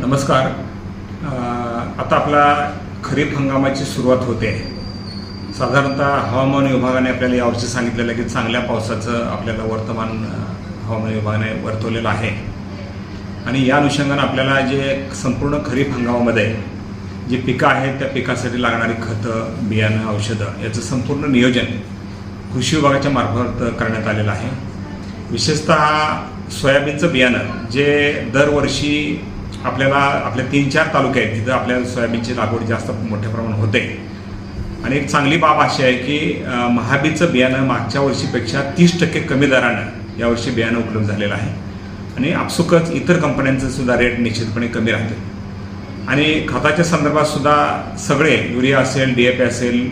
नमस्कार. आता आपला खरीप हंगामाची सुरुवात होते. आहे साधारणतः हवामान विभागाने आपल्याला यावर्षी सांगितलेलं की चांगल्या पावसाचं आपल्याला वर्तमान हवामान विभागाने वर्तवलेलं आहे. आणि या अनुषंगानं आपल्याला जे संपूर्ण खरीप हंगामामध्ये जे पिकं आहेत त्या पिकासाठी लागणारी खतं बियाणं औषधं याचं संपूर्ण नियोजन कृषी विभागाच्या मार्फत करण्यात आलेलं आहे. विशेषतः सोयाबीनचं बियाणं जे दरवर्षी आपल्याला आपल्या तीन चार तालुके आहेत तिथं आपल्या सोयाबीनची लागवड जास्त मोठ्या प्रमाणात होते. आणि एक चांगली बाब अशी आहे की महाबीचं बियाणं मागच्या वर्षीपेक्षा तीस टक्के कमी दरानं यावर्षी बियाणं उपलब्ध झालेलं आहे. आणि आपसुकच इतर कंपन्यांचं सुद्धा रेट निश्चितपणे कमी राहते. आणि खताच्या संदर्भात सुद्धा सगळे युरिया असेल डी ए पी असेल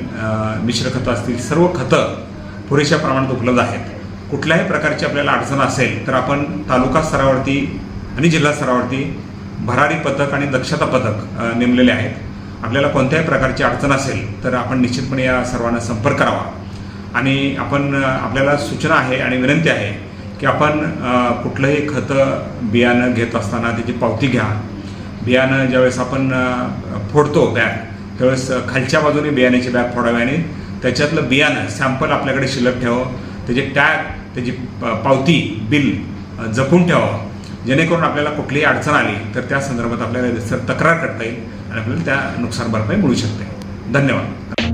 मिश्र खतं असतील सर्व खतं पुरेशा प्रमाणात उपलब्ध आहेत. कुठल्याही प्रकारची आपल्याला अडचण असेल तर आपण तालुका स्तरावरती आणि जिल्हा स्तरावरती भरारी पथक आणि दक्षता पथक नेमलेले आहेत. आपल्याला कोणत्याही प्रकारची अडचण असेल तर आपण निश्चितपणे या सर्वांना संपर्क करावा. आणि आपण आपल्याला सूचना आहे आणि विनंती आहे की आपण कुठलंही खतं बियाणं घेत असताना त्याची पावती घ्या. बियाणं ज्यावेळेस आपण फोडतो बॅग त्यावेळेस खालच्या बाजूने बियाण्याची बॅग फोडावी आणि त्याच्यातलं बियाणं सॅम्पल आपल्याकडे शिल्लक ठेवावं त्याचे टॅग त्याची प- पावती बिल जपून ठेवावं जेणेकरून आपल्याला कुठलीही अडचण आली तर त्या संदर्भात आपल्याला तक्रार करता येईल आणि आपल्याला त्या नुकसान भरपाई मिळू शकते. धन्यवाद.